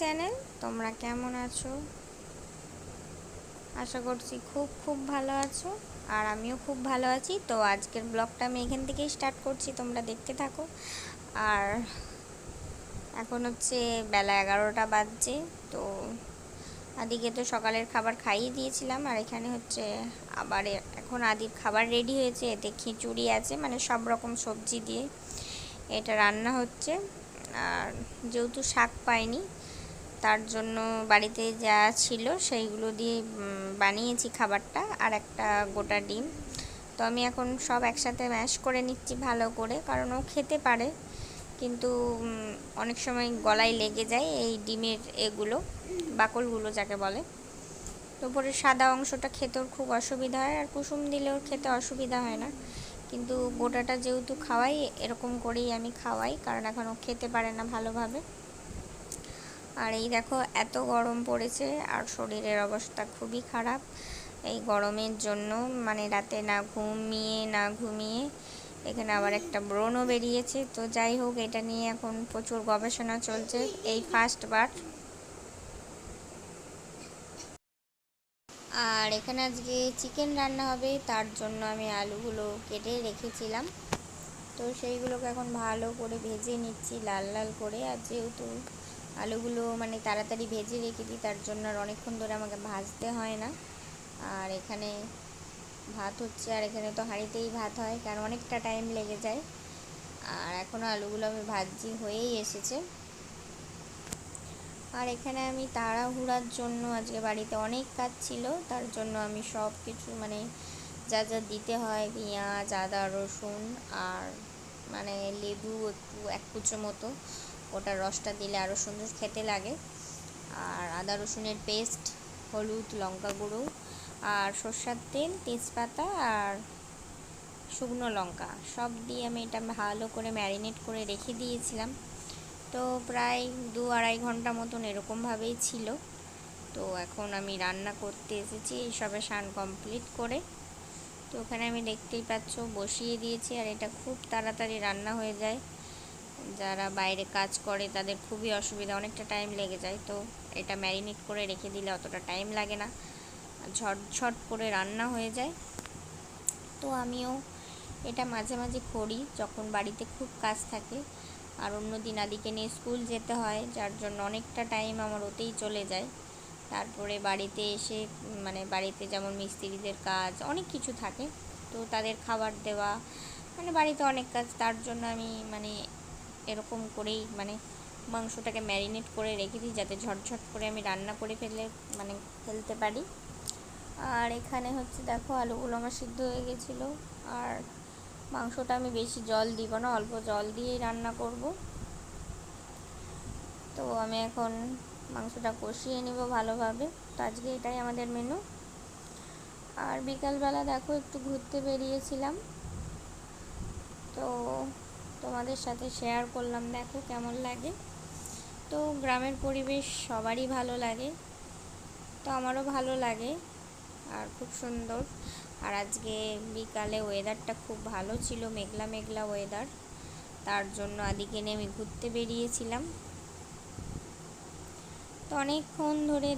Channel, তোমরা কেমন আছো? আশা করছি খুব খুব ভালো আছো, আর আমিও খুব ভালো আছি। তো আজকের ব্লগটা আমি এখান থেকেই স্টার্ট করছি, তোমরা দেখতে থাকো। আর এখন হচ্ছে বেলা এগারোটা বাজছে, তো আদিকে তো সকালের খাবার খাইয়ে দিয়েছিলাম, আর এখানে হচ্ছে আবার এখন আদির খাবার রেডি হয়েছে, এতে খিচুড়ি আছে মানে সব রকম সবজি দিয়ে এটা রান্না হচ্ছে। আর যেহেতু শাক পাইনি তার জন্য বাড়িতে যা ছিল সেইগুলো দিয়ে বানিয়েছি খাবারটা আর একটা গোটা ডিম। তো আমি এখন সব একসাথে ম্যাশ করে নিচ্ছি ভালো করে, কারণ ও খেতে পারে। কিন্তু অনেক সময় গলায় লেগে যায় এই ডিমের এগুলো, বাকলগুলো যাকে বলে। তো উপরে সাদা অংশটা খেতে ওর খুব অসুবিধা হয় আর কুসুম দিলেও খেতে অসুবিধা হয় না। কিন্তু গোটাটা যেহেতু খাওয়াই, এরকম করেই আমি খাওয়াই, কারণ এখন ও খেতে পারে না ভালোভাবে। আর এই দেখো, এত গরম পড়েছে আর শরীরের অবস্থা খুবই খারাপ। এই গরমের জন্য মানে রাতে না ঘুমিয়ে না ঘুমিয়ে এখানে আবার একটা ব্রণও বেরিয়েছে। তো যাই হোক, এটা নিয়ে এখন প্রচুর গবেষণা চলছে। এই ফার্স্ট বার। আর এখানে আজকে চিকেন রান্না হবে, তার জন্য আমি আলুগুলো কেটে রেখেছিলাম। তো সেইগুলোকে এখন ভালো করে ভেজে নিচ্ছি, লাল লাল করে। আর যেহেতু আলুগুলো মানে তাড়াতাড়ি ভেজে রেখে দিই, তার জন্য আর অনেকক্ষণ ধরে আমাকে ভাজতে হয় না। আর এখানে ভাত হচ্ছে, আর এখানে তো হাঁড়িতেই ভাত হয়, কারণ অনেকটা টাইম লেগে যায়। আর এখনও আলুগুলো আমি ভাজি হয়েই এসেছে। আর এখানে আমি তাড়াহুড়ার জন্য আজকে বাড়িতে অনেক কাজ ছিল, তার জন্য আমি সব কিছু মানে যা যা দিতে হয়, পেঁয়াজ, আদা, রসুন, আর মানে লেবু একটু, এক কুচো মতো। ওটার রসটা দিলে আরও সুন্দর খেতে লাগে। আর আদা রসুনের পেস্ট, হলুদ, লঙ্কা গুঁড়ো, আর সর্ষার তেল, তেজপাতা আর শুকনো লঙ্কা, সব দিয়ে আমি এটা ভালো করে ম্যারিনেট করে রেখে দিয়েছিলাম। তো প্রায় দু আড়াই ঘণ্টা মতন এরকমভাবেই ছিল। তো এখন আমি রান্না করতে এসেছি এইসবে সান কমপ্লিট করে। তো ওখানে আমি দেখতেই পাচ্ছ বসিয়ে দিয়েছি আর এটা খুব তাড়াতাড়ি রান্না হয়ে যায়। যারা বাইরে কাজ করে তাদের খুবই অসুবিধা, অনেকটা টাইম লেগে যায়। তো এটা ম্যারিনেট করে রেখে দিলে অতটা টাইম লাগে না। ঝটঝট করে রান্না হয়ে যায়। তো আমিও এটা মাঝে মাঝে করি যখন বাড়িতে খুব কাজ থাকে। আর অন্য দিন আদিকে নিয়ে স্কুল যেতে হয়, যার জন্য অনেকটা টাইম আমার ওতেই চলে যায়। তারপরে বাড়িতে এসে মানে বাড়িতে যেমন মিস্ত্রিদের কাজ, অনেক কিছু থাকে। তো তাদের খাবার দেওয়া মানে বাড়িতে অনেক কাজ, তার জন্য আমি মানে এরকম করেই মানে মাংসটাকে ম্যারিনেট করে রেখে দিই যাতে ঝটঝট করে আমি রান্না করে ফেলে মানে ফেলতে পারি। আর এখানে হচ্ছে দেখো আলুগুলো আমার সিদ্ধ হয়ে গেছিল। আর মাংসটা আমি বেশি জল দিব না, অল্প জল দিয়েই রান্না করব। তো আমি এখন মাংসটা কষিয়ে নেব ভালোভাবে। তো আজকে এটাই আমাদের মেনু আর বিকালবেলা দেখো একটু ঘুরতে বেরিয়েছিলাম। তো তোমাদের সাথে শেয়ার করলাম, দেখো কেমন লাগে। তো গ্রামের পরিবেশ সবারই ভালো লাগে, তো আমারও ভালো লাগে, আর খুব সুন্দর। আর আজকে বিকালে ওয়েদারটা খুব ভালো ছিল, মেঘলা মেঘলা ওয়েদার তার জন্য আদিকে নিয়ে আমি ঘুরতে বেরিয়েছিলাম। তো অনেকক্ষণ ধরে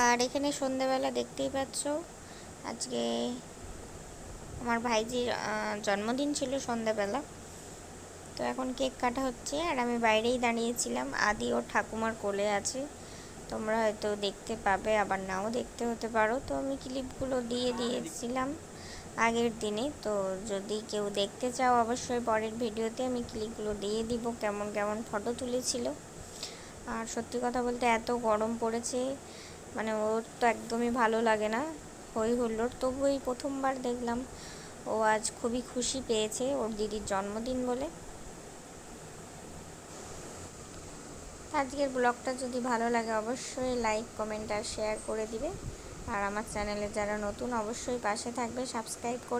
আর এখানে সন্ধেবেলা দেখতেই পাচ্ছ, আজকে আমার ভাইজির জন্মদিন ছিল সন্ধেবেলা তো এখন কেক কাটা হচ্ছে আর আমি বাইরেই দাঁড়িয়েছিলাম। আদি ও ঠাকুমার কোলে আছে। তোমরা হয়তো দেখতে পাবে, আবার নাও দেখতে হতে পারো। তো আমি ক্লিপগুলো দিয়ে দিয়েছিলাম আগের দিনে। তো যদি কেউ দেখতে চাও, অবশ্যই পরের ভিডিওতে আমি ক্লিপগুলো দিয়ে দিব, কেমন কেমন ফটো তুলেছিল। আর সত্যি কথা বলতে এত গরম পড়েছে মানে ওর তো একদমই ভালো লাগে না, হই হুল্লোর তবু এই প্রথমবার দেখলাম ও আজ খুবই খুশি পেয়েছে ওর দিদির জন্মদিন বলে। আজকের ব্লগটা যদি ভালো লাগে অবশ্যই লাইক, কমেন্ট আর শেয়ার করে দিবে। আর আমার চ্যানেলে যারা নতুন অবশ্যই পাশে থাকবে, সাবস্ক্রাইব করে